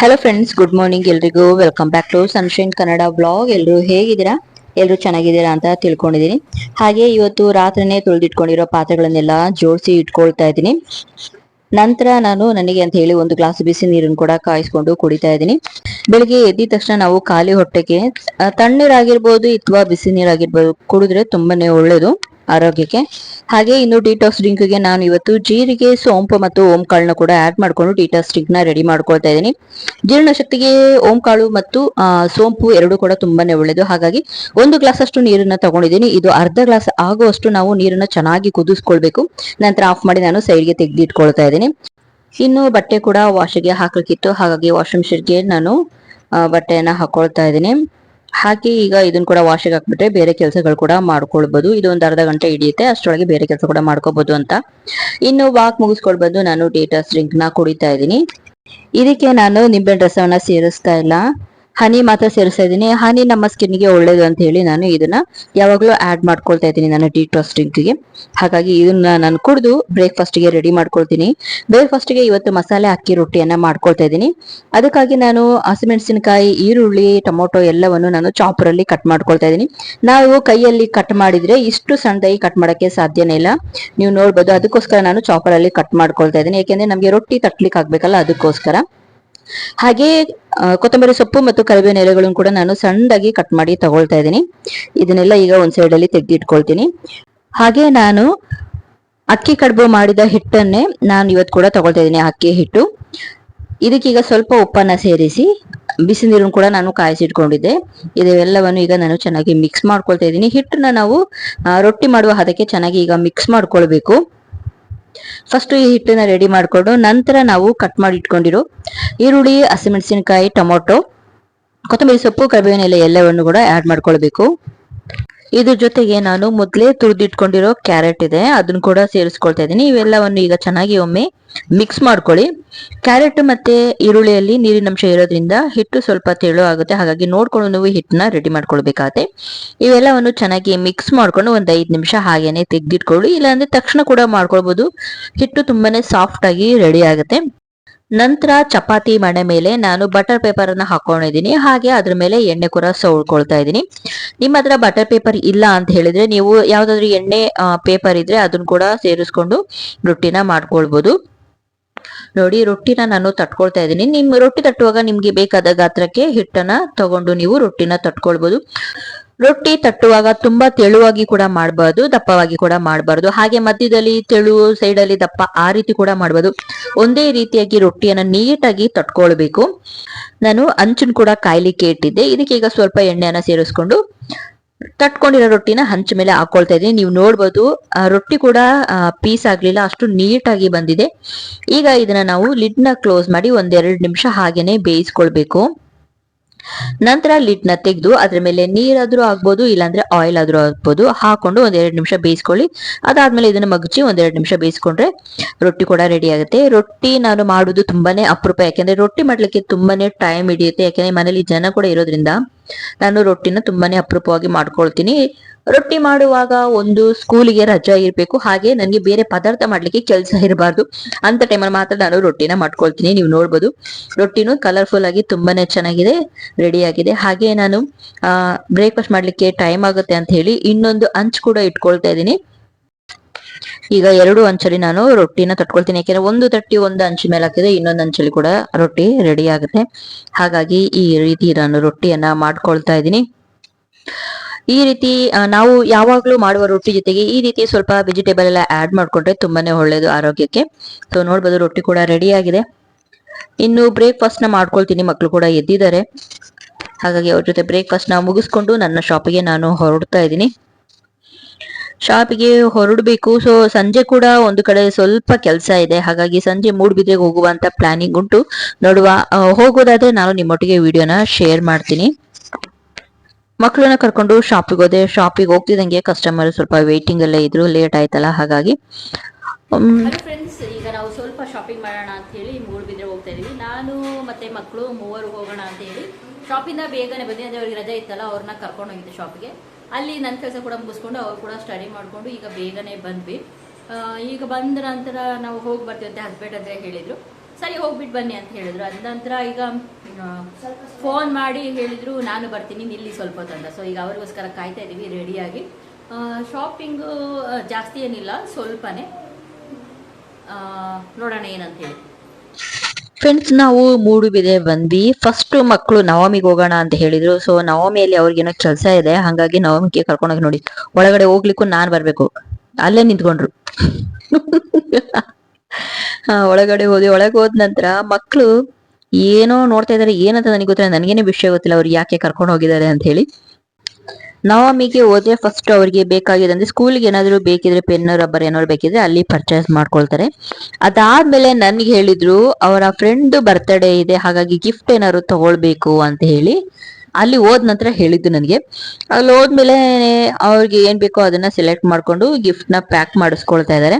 Hello friends good morning ಎಲ್ರಿಗೂ. Welcome back to sunshine Kannada blog ಎಲ್ಲರೂ ಹೇಗಿದ್ದೀರಾ? ಎಲ್ಲರೂ ಚೆನ್ನಾಗಿದ್ದೀರಾ ಅಂತ ತಿಳ್ಕೊಂಡಿದ್ದೀನಿ. ಹಾಗೆ ಇವತ್ತು ರಾತ್ರಿನೇ ತೊಳೆದಿಟ್ಕೊಂಡಿರೋ ಪಾತ್ರೆಗಳನ್ನೆಲ್ಲ ಜೋಡಿಸಿ ಇಟ್ಕೊಳ್ತಾ ಇದ್ದೀನಿ. ನಂತರ ನಾನು ನನಗೆ ಅಂತ ಹೇಳಿ ಒಂದು ಗ್ಲಾಸ್ ಬಿಸಿ ನೀರನ್ನು ಕೂಡ ಕಾಯಿಸ್ಕೊಂಡು ಕುಡಿತಾ ಇದ್ದೀನಿ. ಬೆಳಿಗ್ಗೆ ಎದ್ದಿದ ತಕ್ಷಣ ನಾವು ಖಾಲಿ ಹೊಟ್ಟೆಗೆ ತಣ್ಣೀರಾಗಿರ್ಬೋದು ಅಥವಾ ಬಿಸಿ ನೀರಾಗಿರ್ಬೋದು ಕುಡಿದ್ರೆ ತುಂಬಾನೇ ಒಳ್ಳೇದು. ಆರೋಗ್ಯಕ್ಕೆ. ಹಾಗೆ ಇನ್ನು ಡಿಟಾಕ್ಸ್ ಡ್ರಿಂಕ್ಗೆ ನಾನು ಇವತ್ತು ಜೀರಿಗೆ, ಸೋಂಪು ಮತ್ತು ಓಂ ಕಾಳನ್ನ ಕೂಡ ಆಡ್ ಮಾಡ್ಕೊಂಡು ಡಿಟಾಕ್ಸ್ ಡ್ರಿಂಕ್ನ ರೆಡಿ ಮಾಡ್ಕೊಳ್ತಾ ಇದ್ದೀನಿ. ಜೀರ್ಣಶಕ್ತಿಗೆ ಓಂ ಕಾಳು ಮತ್ತು ಸೋಂಪು ಎರಡು ಕೂಡ ತುಂಬಾನೇ ಒಳ್ಳೇದು. ಹಾಗಾಗಿ ಒಂದು ಗ್ಲಾಸ್ ಅಷ್ಟು ನೀರನ್ನ ತಗೊಂಡಿದ್ದೀನಿ. ಇದು ಅರ್ಧ ಗ್ಲಾಸ್ ಆಗುವಷ್ಟು ನಾವು ನೀರನ್ನ ಚೆನ್ನಾಗಿ ಕುದಿಸ್ಕೊಳ್ಬೇಕು. ನಂತರ ಆಫ್ ಮಾಡಿ ನಾನು ಸೈಡ್ಗೆ ತೆಗೆದಿಟ್ಕೊಳ್ತಾ ಇದ್ದೀನಿ. ಇನ್ನು ಬಟ್ಟೆ ಕೂಡ ವಾಶಿಗೆ ಹಾಕಲಿಕ್ಕಿತ್ತು ಹಾಗಾಗಿ ವಾಷಿಂಗ್ ಮಿಷಿನ್ಗೆ ನಾನು ಬಟ್ಟೆಯನ್ನ ಹಾಕೊಳ್ತಾ ಇದ್ದೀನಿ. ಹಾಕಿ ಈಗ ಇದನ್ನ ಕೂಡ ವಾಶಿಗೆ ಹಾಕ್ಬಿಟ್ರೆ ಬೇರೆ ಕೆಲಸಗಳು ಕೂಡ ಮಾಡ್ಕೊಳ್ಬಹುದು ಇದು ಒಂದು ಅರ್ಧ ಗಂಟೆ ಹಿಡಿಯುತ್ತೆ, ಅಷ್ಟರೊಳಗೆ ಬೇರೆ ಕೆಲಸ ಕೂಡ ಮಾಡ್ಕೋಬಹುದು ಅಂತ. ಇನ್ನು ವಾಕ್ ಮುಗಿಸ್ಕೊಳ್ಬಂದು ನಾನು ಡೇಟಾ ಸ್ಟ್ರಿಂಕ್ನ ಕುಡಿತಾ ಇದ್ದೀನಿ. ಇದಕ್ಕೆ ನಾನು ನಿಂಬೆ ರಸವನ್ನ ಸೇರಿಸ್ತಾ ಇಲ್ಲ. ಹನಿ ಮಾತ್ರ ಸೇರಿಸ್ತಾ ಇದ್ದೀನಿ. ಹನಿ ನಮ್ಮ ಸ್ಕಿನ್ಗೆ ಒಳ್ಳೇದು ಅಂತ ಹೇಳಿ ನಾನು ಇದನ್ನ ಯಾವಾಗಲೂ ಆಡ್ ಮಾಡ್ಕೊಳ್ತಾ ಇದ್ದೀನಿ ನನ್ನ ಡಿಟಾಕ್ಸ್ ಡ್ರಿಂಕ್ಗೆ ಹಾಗಾಗಿ ಇದನ್ನ ನಾನು ಕುಡಿದು ಬ್ರೇಕ್ಫಾಸ್ಟ್ಗೆ ರೆಡಿ ಮಾಡ್ಕೊಳ್ತೀನಿ. ಬ್ರೇಕ್ಫಾಸ್ಟ್ಗೆ ಇವತ್ತು ಮಸಾಲೆ ಅಕ್ಕಿ ರೊಟ್ಟಿಯನ್ನ ಮಾಡ್ಕೊಳ್ತಾ ಇದ್ದೀನಿ. ಅದಕ್ಕಾಗಿ ನಾನು ಹಸಿಮೆಣಸಿನಕಾಯಿ ಈರುಳ್ಳಿ, ಟೊಮೊಟೊ ಎಲ್ಲವನ್ನು ನಾನು ಚಾಪರಲ್ಲಿ ಕಟ್ ಮಾಡ್ಕೊಳ್ತಾ ಇದ್ದೀನಿ. ನಾವು ಕೈಯಲ್ಲಿ ಕಟ್ ಮಾಡಿದ್ರೆ ಇಷ್ಟು ಸಣ್ಣದಾಗಿ ಕಟ್ ಮಾಡೋಕ್ಕೆ ಸಾಧ್ಯನೇ ಇಲ್ಲ. ನೀವು ನೋಡ್ಬೋದು ಅದಕ್ಕೋಸ್ಕರ ನಾನು ಚಾಪರಲ್ಲಿ ಕಟ್ ಮಾಡ್ಕೊಳ್ತಾ ಇದ್ದೀನಿ. ಯಾಕೆಂದ್ರೆ ನಮಗೆ ರೊಟ್ಟಿ ತಟ್ಲಿಕ್ಕೆ ಆಗ್ಬೇಕಲ್ಲ ಅದಕ್ಕೋಸ್ಕರ. ಹಾಗೆ ಕೊತ್ತಂಬರಿ ಸೊಪ್ಪು ಮತ್ತು ಕರಿಬೇವಿನ ಎಲೆಗಳನ್ನು ಕೂಡ ನಾನು ಸಣ್ಣದಾಗಿ ಕಟ್ ಮಾಡಿ ತಗೊಳ್ತಾ ಇದ್ದೀನಿ. ಇದನ್ನೆಲ್ಲ ಈಗ ಒಂದ್ ಸೈಡ್ ಅಲ್ಲಿ ತೆಗೆದಿಟ್ಕೊಳ್ತೀನಿ. ಹಾಗೆ ನಾನು ಅಕ್ಕಿ ಕಡುಬು ಮಾಡಿದ ಹಿಟ್ಟನ್ನೇ ನಾನು ಇವತ್ತು ಕೂಡ ತಗೊಳ್ತಾ ಇದ್ದೀನಿ, ಅಕ್ಕಿ ಹಿಟ್ಟು. ಇದಕ್ಕೀಗ ಸ್ವಲ್ಪ ಉಪ್ಪನ್ನ ಸೇರಿಸಿ ಬಿಸಿ ನೀರನ್ನು ಕೂಡ ನಾನು ಕಾಯಿಸಿಟ್ಕೊಂಡಿದ್ದೆ. ಇದೆಲ್ಲವನ್ನು ಈಗ ನಾನು ಚೆನ್ನಾಗಿ ಮಿಕ್ಸ್ ಮಾಡ್ಕೊಳ್ತಾ ಇದ್ದೀನಿ. ಹಿಟ್ಟನ್ನ ನಾವು ರೊಟ್ಟಿ ಮಾಡುವ ಹದಕ್ಕೆ ಚೆನ್ನಾಗಿ ಈಗ ಮಿಕ್ಸ್ ಮಾಡ್ಕೊಳ್ಬೇಕು. ಫಸ್ಟ್ ಈ ಹಿಟ್ಟನ್ನ ರೆಡಿ ಮಾಡ್ಕೊಂಡು ನಂತರ ನಾವು ಕಟ್ ಮಾಡಿ ಇಟ್ಕೊಂಡಿರೋ ಈರುಳ್ಳಿ, ಹಸಿಮೆಣಸಿನಕಾಯಿ, ಟೊಮೊಟೊ, ಕೊತ್ತಂಬರಿ ಸೊಪ್ಪು, ಕರಿಬೇವಿನ ಎಲೆ, ಎಲ್ಲವನ್ನು ಕೂಡ ಆಡ್ ಮಾಡ್ಕೊಳ್ಬೇಕು. ಇದ್ರ ಜೊತೆಗೆ ನಾನು ಮೊದಲೇ ತುರಿದಿಟ್ಕೊಂಡಿರೋ ಕ್ಯಾರೆಟ್ ಇದೆ. ಅದನ್ನ ಕೂಡ ಸೇರಿಸ್ಕೊಳ್ತಾ ಇದ್ದೀನಿ. ಇವೆಲ್ಲವನ್ನು ಈಗ ಚೆನ್ನಾಗಿ ಒಮ್ಮೆ ಮಿಕ್ಸ್ ಮಾಡ್ಕೊಳ್ಳಿ. ಕ್ಯಾರೆಟ್ ಮತ್ತೆ ಈರುಳ್ಳಿಯಲ್ಲಿ ನೀರಿನಂಶ ಇರೋದ್ರಿಂದ ಹಿಟ್ಟು ಸ್ವಲ್ಪ ತೆಳು ಆಗುತ್ತೆ. ಹಾಗಾಗಿ ನೋಡ್ಕೊಂಡು ನೀವು ಹಿಟ್ಟನ್ನ ರೆಡಿ ಮಾಡ್ಕೊಳ್ಬೇಕಾಗತ್ತೆ. ಇವೆಲ್ಲವನ್ನು ಚೆನ್ನಾಗಿ ಮಿಕ್ಸ್ ಮಾಡ್ಕೊಂಡು ಒಂದು ಐದು ನಿಮಿಷ ಹಾಗೇನೆ ತೆಗ್ದಿಟ್ಕೊಳ್ಳಿ. ಇಲ್ಲಾಂದ್ರೆ ತಕ್ಷಣ ಕೂಡ ಮಾಡ್ಕೊಳ್ಬಹುದು ಹಿಟ್ಟು ತುಂಬಾನೇ ಸಾಫ್ಟ್ ಆಗಿ ರೆಡಿ ಆಗುತ್ತೆ. ನಂತರ ಚಪಾತಿ ಮಣೆ ಮೇಲೆ ನಾನು ಬಟರ್ ಪೇಪರ್ ಅನ್ನ ಹಾಕೊಂಡಿದ್ದೀನಿ. ಹಾಗೆ ಅದ್ರ ಮೇಲೆ ಎಣ್ಣೆ ಕೂಡ ಸೌಳ್ಕೊಳ್ತಾ ಇದ್ದೀನಿ. ನಿಮ್ಮ ಹತ್ರ ಬಟರ್ ಪೇಪರ್ ಇಲ್ಲ ಅಂತ ಹೇಳಿದ್ರೆ ನೀವು ಯಾವ್ದಾದ್ರು ಎಣ್ಣೆ ಪೇಪರ್ ಇದ್ರೆ ಅದನ್ನ ಕೂಡ ಸೇರಿಸ್ಕೊಂಡು ರೊಟ್ಟಿನ ಮಾಡ್ಕೊಳ್ಬಹುದು ನೋಡಿ, ರೊಟ್ಟಿನ ನಾನು ತಟ್ಕೊಳ್ತಾ ಇದ್ದೀನಿ. ನಿಮ್ ರೊಟ್ಟಿ ತಟ್ಟುವಾಗ ನಿಮ್ಗೆ ಬೇಕಾದ ಗಾತ್ರಕ್ಕೆ ಹಿಟ್ಟನ್ನ ತಗೊಂಡು ನೀವು ರೊಟ್ಟಿನ ತಟ್ಕೊಳ್ಬಹುದು ರೊಟ್ಟಿ ತಟ್ಟುವಾಗ ತುಂಬಾ ತೆಳುವಾಗಿ ಕೂಡ ಮಾಡಬಾರ್ದು, ದಪ್ಪವಾಗಿ ಕೂಡ ಮಾಡಬಾರ್ದು. ಹಾಗೆ ಮಧ್ಯದಲ್ಲಿ ತೆಳು ಸೈಡ್ ಅಲ್ಲಿ ದಪ್ಪ ಆ ರೀತಿ ಕೂಡ ಮಾಡಬಹುದು ಒಂದೇ ರೀತಿಯಾಗಿ ರೊಟ್ಟಿಯನ್ನ ನೀಟಾಗಿ ತಟ್ಕೊಳ್ಬೇಕು. ನಾನು ಅಂಚನ್ ಕೂಡ ಕಾಯ್ಲಿಕ್ಕೆ ಇಟ್ಟಿದ್ದೆ. ಇದಕ್ಕೆ ಈಗ ಸ್ವಲ್ಪ ಎಣ್ಣೆಯನ್ನ ಸೇರಿಸ್ಕೊಂಡು ತಟ್ಕೊಂಡಿರೋ ರೊಟ್ಟಿನ ಹಂಚ ಮೇಲೆ ಹಾಕೊಳ್ತಾ ಇದ್ದೀನಿ. ನೀವು ನೋಡ್ಬೋದು ರೊಟ್ಟಿ ಕೂಡ ಪೀಸ್ ಆಗ್ಲಿಲ್ಲ, ಅಷ್ಟು ನೀಟಾಗಿ ಬಂದಿದೆ. ಈಗ ಇದನ್ನ ನಾವು ಲಿಡ್ನ ಕ್ಲೋಸ್ ಮಾಡಿ ಒಂದೆರಡು ನಿಮಿಷ ಹಾಗೇನೆ ಬೇಯಿಸ್ಕೊಳ್ಬೇಕು. ನಂತರ ಲಿಡ್ನ ತೆಗೆದು ಅದ್ರ ಮೇಲೆ ನೀರಾದ್ರೂ ಆಗ್ಬೋದು, ಇಲ್ಲಾಂದ್ರೆ ಆಯಿಲ್ ಆದ್ರೂ ಆಗ್ಬೋದು. ಹಾಕೊಂಡು ಒಂದೆರಡು ನಿಮಿಷ ಬೇಯಿಸ್ಕೊಳ್ಳಿ. ಅದಾದ್ಮೇಲೆ ಇದನ್ನ ಮಗಚಿ ಒಂದೆರಡು ನಿಮಿಷ ಬೇಯಿಸ್ಕೊಂಡ್ರೆ ರೊಟ್ಟಿ ಕೂಡ ರೆಡಿ ಆಗುತ್ತೆ. ರೊಟ್ಟಿ ನಾನು ಮಾಡೋದು ತುಂಬಾನೇ ಅಪರೂಪ, ಯಾಕೆಂದ್ರೆ ರೊಟ್ಟಿ ಮಾಡ್ಲಿಕ್ಕೆ ತುಂಬಾನೇ ಟೈಮ್ ಹಿಡಿಯುತ್ತೆ. ಯಾಕೆಂದ್ರೆ ಮನೇಲಿ ಜನ ಕೂಡ ಇರೋದ್ರಿಂದ ನಾನು ರೊಟ್ಟಿನ ತುಂಬಾನೇ ಅಪರೂಪವಾಗಿ ಮಾಡ್ಕೊಳ್ತೀನಿ. ರೊಟ್ಟಿ ಮಾಡುವಾಗ ಒಂದು ಸ್ಕೂಲಿಗೆ ರಜಾ ಇರಬೇಕು. ಹಾಗೆ ನನಗೆ ಬೇರೆ ಪದಾರ್ಥ ಮಾಡ್ಲಿಕ್ಕೆ ಕೆಲಸ ಇರಬಾರ್ದು. ಅಂತ ಟೈಮಲ್ಲಿ ಮಾತ್ರ ನಾನು ರೊಟ್ಟಿನ ಮಾಡ್ಕೊಳ್ತೀನಿ. ನೀವು ನೋಡ್ಬೋದು. ರೊಟ್ಟಿನೂ ಕಲರ್ಫುಲ್ ಆಗಿ ತುಂಬಾನೇ ಚೆನ್ನಾಗಿದೆ ರೆಡಿ ಆಗಿದೆ. ಹಾಗೆ ನಾನು ಬ್ರೇಕ್ಫಾಸ್ಟ್ ಮಾಡ್ಲಿಕ್ಕೆ ಟೈಮ್ ಆಗುತ್ತೆ ಅಂತ ಹೇಳಿ ಇನ್ನೊಂದು ಅಂಚ್ ಕೂಡ ಇಟ್ಕೊಳ್ತಾ ಇದ್ದೀನಿ. ಈಗ ಎರಡು ಅಂಚಲ್ಲಿ ನಾನು ರೊಟ್ಟಿನ ತಟ್ಕೊಳ್ತೀನಿ. ಯಾಕೆಂದ್ರೆ ಒಂದು ತಟ್ಟಿ ಒಂದು ಅಂಚು ಮೇಲೆ ಹಾಕಿದ್ರೆ ಇನ್ನೊಂದು ಅಂಚಲ್ಲಿ ಕೂಡ ರೊಟ್ಟಿ ರೆಡಿ ಆಗುತ್ತೆ. ಹಾಗಾಗಿ ಈ ರೀತಿ ನಾನು ರೊಟ್ಟಿಯನ್ನ ಮಾಡ್ಕೊಳ್ತಾ ಇದ್ದೀನಿ. ಈ ರೀತಿ ನಾವು ಯಾವಾಗಲೂ ಮಾಡುವ ರೊಟ್ಟಿ ಜೊತೆಗೆ ಈ ರೀತಿ ಸ್ವಲ್ಪ ವೆಜಿಟೇಬಲ್ ಎಲ್ಲ ಆಡ್ ಮಾಡ್ಕೊಂಡ್ರೆ ತುಂಬಾನೇ ಒಳ್ಳೆಯದು ಆರೋಗ್ಯಕ್ಕೆ. ಸೊ ನೋಡ್ಬೋದು ರೊಟ್ಟಿ ಕೂಡ ರೆಡಿ ಆಗಿದೆ. ಇನ್ನು ಬ್ರೇಕ್ಫಾಸ್ಟ್ನ ಮಾಡ್ಕೊಳ್ತೀನಿ ಮಕ್ಕಳು ಕೂಡ ಎದ್ದಿದ್ದಾರೆ. ಹಾಗಾಗಿ ಅವ್ರ ಜೊತೆ ಬ್ರೇಕ್ಫಾಸ್ಟ್ನ ಮುಗಿಸ್ಕೊಂಡು ನನ್ನ ಶಾಪಿಗೆ ನಾನು ಹೊರಡ್ತಾ ಇದ್ದೀನಿ. ಶಾಪಿಗೆ ಹೊರಡಬೇಕು. ಸೊ ಸಂಜೆ ಕೂಡ ಒಂದು ಕಡೆ ಸ್ವಲ್ಪ ಕೆಲಸ ಇದೆ. ಹಾಗಾಗಿ ಸಂಜೆ ಮೂಡ್ಬಿದ್ರೆಗೆ ಹೋಗುವ ಅಂತ ಪ್ಲಾನಿಂಗ್ ಉಂಟು. ನೋಡುವ ಹೋಗೋದಾದ್ರೆ ನಾನು ನಿಮ್ಮೊಟ್ಟಿಗೆ ವಿಡಿಯೋನ ಶೇರ್ ಮಾಡ್ತೀನಿ. ಮಕ್ಕಳನ್ನ ಕರ್ಕೊಂಡು ಶಾಪಿಗೆ ಹೋದೆ. ಶಾಪಿಗೆ ಹೋಗ್ತಿದ್ದಂಗೆ ಕಸ್ಟಮರ್ ಸ್ವಲ್ಪ ವೇಟಿಂಗ್ ಎಲ್ಲ ಇದ್ರು ಲೇಟ್ ಆಯ್ತಲ್ಲ, ಹಾಗಾಗಿ. ಫ್ರೆಂಡ್ಸ್ ಈಗ ನಾವು ಸ್ವಲ್ಪ ಶಾಪಿಂಗ್ ಮಾಡೋಣ ಅಂತ ಹೇಳಿ ಮೂಡುಬಿದ್ರೆ ಹೋಗ್ತಾ ಇದೀವಿ ನಾನು ಮತ್ತೆ ಮಕ್ಕಳು ಮೂವರು ಹೋಗೋಣ ಅಂತ ಹೇಳಿ ಶಾಪಿಂದ ಬೇಗನೆ ಬಂದಿ. ಅಂದ್ರೆ ಅವ್ರಿಗೆ ರಜೆ ಇತ್ತಲ್ಲ, ಅವ್ರನ್ನ ಕರ್ಕೊಂಡು ಹೋಗಿದ್ದೆ ಶಾಪಿಗೆ ಅಲ್ಲಿ ನನ್ನ ಕೆಲಸ ಕೂಡ ಮುಗಿಸ್ಕೊಂಡು ಅವ್ರು ಕೂಡ ಸ್ಟಡಿ ಮಾಡಿಕೊಂಡು ಈಗ ಬೇಗನೆ ಬಂದ್ವಿ. ಈಗ ಬಂದ ನಂತರ ನಾವು ಹೋಗಿ ಬರ್ತೀವಿ ಅಂತ ಹಸ್ಬೆಂಡ್ ಅಂತ ಹೇಳಿದ್ರು. ಸರಿ ಹೋಗ್ಬಿಟ್ಟು ಬನ್ನಿ ಅಂತ ಹೇಳಿದ್ರು. ಅದ ನಂತರ ಈಗ ಫೋನ್ ಮಾಡಿ ಹೇಳಿದ್ರು, ನಾನು ಬರ್ತೀನಿ, ನಿಲ್ಲಿ ಸ್ವಲ್ಪ ತಂದ ಸೊ ಈಗ ಅವ್ರಿಗೋಸ್ಕರ ಕಾಯ್ತಾ ಇದ್ದೀವಿ ರೆಡಿಯಾಗಿ. ಶಾಪಿಂಗು ಜಾಸ್ತಿ ಏನಿಲ್ಲ, ಸ್ವಲ್ಪನೇ. ನೋಡೋಣ ಏನಂತ ಹೇಳಿ. ಫ್ರೆಂಡ್ಸ್ ನಾವು ಮೂಡುಬಿದೆ ಬಂದ್ವಿ. ಫಸ್ಟ್ ಮಕ್ಕಳು ನವಮಿಗೆ ಹೋಗೋಣ ಅಂತ ಹೇಳಿದ್ರು. ಸೊ ನವಮಿಯಲ್ಲಿ ಅವ್ರಿಗೇನೋ ಕೆಲಸ ಇದೆ. ಹಾಗಾಗಿ ನವಮಿಗೆ ಕರ್ಕೊಂಡೋಗಿ ನೋಡಿ. ಒಳಗಡೆ ಹೋಗ್ಲಿಕ್ಕೂ ನಾನ್ ಬರ್ಬೇಕು. ಅಲ್ಲೇ ನಿಂತ್ಕೊಂಡ್ರು. ಒಳಗಡೆ ಹೋದ್ವಿ ಒಳಗೆ ಹೋದ ನಂತರ ಮಕ್ಕಳು ಏನೋ ನೋಡ್ತಾ ಇದಾರೆ, ಏನಂತ ನನಗೆ ಗೊತ್ತಿಲ್ಲ. ನನಗೇನೆ ವಿಷಯ ಗೊತ್ತಿಲ್ಲ ಅವ್ರು ಯಾಕೆ ಕರ್ಕೊಂಡು ಹೋಗಿದ್ದಾರೆ ಅಂತ ಹೇಳಿ. ನವಮಿಗೆ ಹೋದ್ರೆ ಫಸ್ಟ್ ಅವ್ರಿಗೆ ಬೇಕಾಗಿದೆ ಅಂದ್ರೆ ಸ್ಕೂಲ್ಗೆ ಏನಾದ್ರು ಬೇಕಿದ್ರೆ ಪೆನ್ ರಬ್ಬರ್ ಏನಾದ್ರು ಬೇಕಿದ್ರೆ ಅಲ್ಲಿ ಪರ್ಚೇಸ್ ಮಾಡ್ಕೊಳ್ತಾರೆ. ಅದಾದ್ಮೇಲೆ ನನ್ಗೆ ಹೇಳಿದ್ರು, ಅವರ ಫ್ರೆಂಡ್ ಬರ್ತ್ಡೇ ಇದೆ, ಹಾಗಾಗಿ ಗಿಫ್ಟ್ ಏನಾದ್ರು ತಗೊಳ್ಬೇಕು ಅಂತ ಹೇಳಿ. ಅಲ್ಲಿ ಹೋದ ನಂತರ ಹೇಳಿದ್ದು ನನಗೆ. ಅಲ್ಲಿ ಹೋದ್ಮೇಲೆ ಅವ್ರಿಗೆ ಏನ್ ಬೇಕೋ ಅದನ್ನ ಸೆಲೆಕ್ಟ್ ಮಾಡ್ಕೊಂಡು ಗಿಫ್ಟ್ನ ಪ್ಯಾಕ್ ಮಾಡಿಸ್ಕೊಳ್ತಾ ಇದ್ದಾರೆ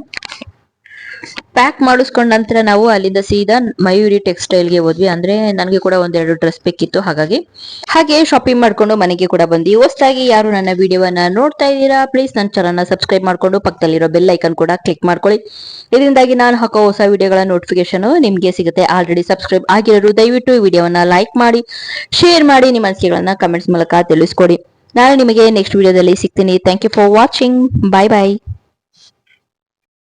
ಪ್ಯಾಕ್ ಮಾಡಿಸ್ಕೊಂಡ ನಂತರ ನಾವು ಅಲ್ಲಿಂದ ಸೀದಾ ಮಯೂರಿ ಟೆಕ್ಸ್ಟೈಲ್ಗೆ ಹೋದ್ವಿ. ಅಂದ್ರೆ ನನಗೆ ಕೂಡ ಒಂದೆರಡು ಡ್ರೆಸ್ ಬೇಕಿತ್ತು, ಹಾಗಾಗಿ. ಹಾಗೆ ಶಾಪಿಂಗ್ ಮಾಡ್ಕೊಂಡು ಮನೆಗೆ ಕೂಡ ಬಂದ್ವಿ. ಹೊಸದಾಗಿ ಯಾರು ನನ್ನ ವಿಡಿಯೋವನ್ನ ನೋಡ್ತಾ ಇದ್ದೀರಾ ಪ್ಲೀಸ್ ನನ್ನ ಚಾನಲ್ನ ಸಬ್ಸ್ಕ್ರೈಬ್ ಮಾಡ್ಕೊಂಡು ಪಕ್ಕದಲ್ಲಿರೋ ಬೆಲ್ ಐಕನ್ ಕೂಡ ಕ್ಲಿಕ್ ಮಾಡ್ಕೊಳ್ಳಿ. ಇದರಿಂದಾಗಿ ನಾನು ಹಾಕೋ ಹೊಸ ವಿಡಿಯೋಗಳ ನೋಟಿಫಿಕೇಶನ್ ನಿಮಗೆ ಸಿಗುತ್ತೆ. ಆಲ್ರೆಡಿ ಸಬ್ಸ್ಕ್ರೈಬ್ ಆಗಿರೋರು ದಯವಿಟ್ಟು ಈ ವಿಡಿಯೋವನ್ನ ಲೈಕ್ ಮಾಡಿ ಶೇರ್ ಮಾಡಿ, ನಿಮ್ಮ ಅನಿಸಿಕೆಗಳನ್ನ ಕಮೆಂಟ್ಸ್ ಮೂಲಕ ತಿಳಿಸ್ಕೊಡಿ. ನಾನು ನಿಮಗೆ ನೆಕ್ಸ್ಟ್ ವಿಡಿಯೋದಲ್ಲಿ ಸಿಗ್ತೀನಿ. Thank you for watching bye bye